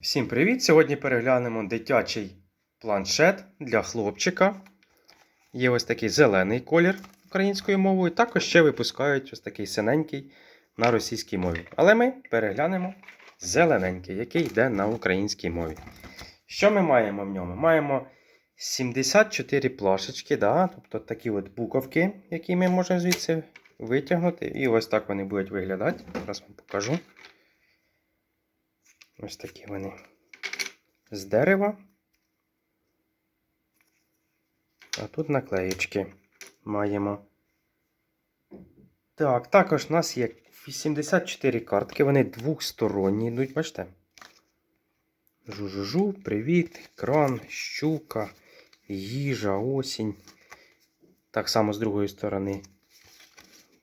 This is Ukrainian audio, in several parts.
Всім привіт! Сьогодні переглянемо дитячий планшет для хлопчика. Є ось такий зелений колір українською мовою. Також ще випускають ось такий синенький на російській мові. Але ми переглянемо зелененький, який йде на українській мові. Що ми маємо в ньому? Маємо 74 плашечки, да? тобто такі от буковки, які ми можемо звідси витягнути. І ось так вони будуть виглядати. Зараз вам покажу. Ось такі вони з дерева. А тут наклеєчки маємо. Так, також у нас є 84 картки, вони двохсторонні йдуть, бачите? Жу-жу-жу, привіт, кран, щука, їжа, осінь. Так само з другої сторони.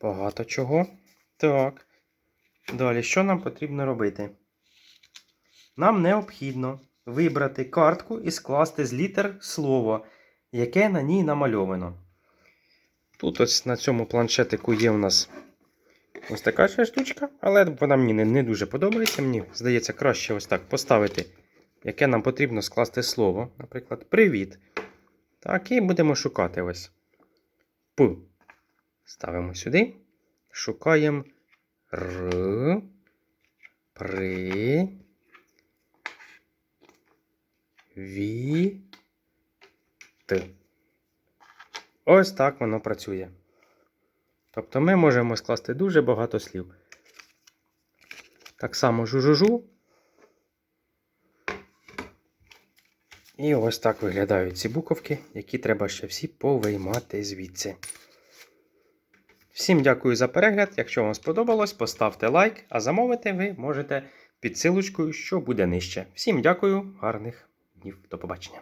Багато чого. Так. Далі, що нам потрібно робити? Нам необхідно вибрати картку і скласти з літер слово, яке на ній намальовано. Тут ось на цьому планшетику є у нас ось така штучка, але вона мені не дуже подобається. Мені здається, краще ось так поставити, яке нам потрібно скласти слово. Наприклад, привіт. Так, і будемо шукати ось. П. Ставимо сюди. Шукаємо Р. При. Ві. Т. Ось так воно працює. Тобто ми можемо скласти дуже багато слів. Так само жу-жу-жу. І ось так виглядають ці буковки, які треба ще всі повиймати звідси. Всім дякую за перегляд. Якщо вам сподобалось, поставте лайк, а замовити ви можете під силочкою, що буде нижче. Всім дякую, гарних днів, до побачення.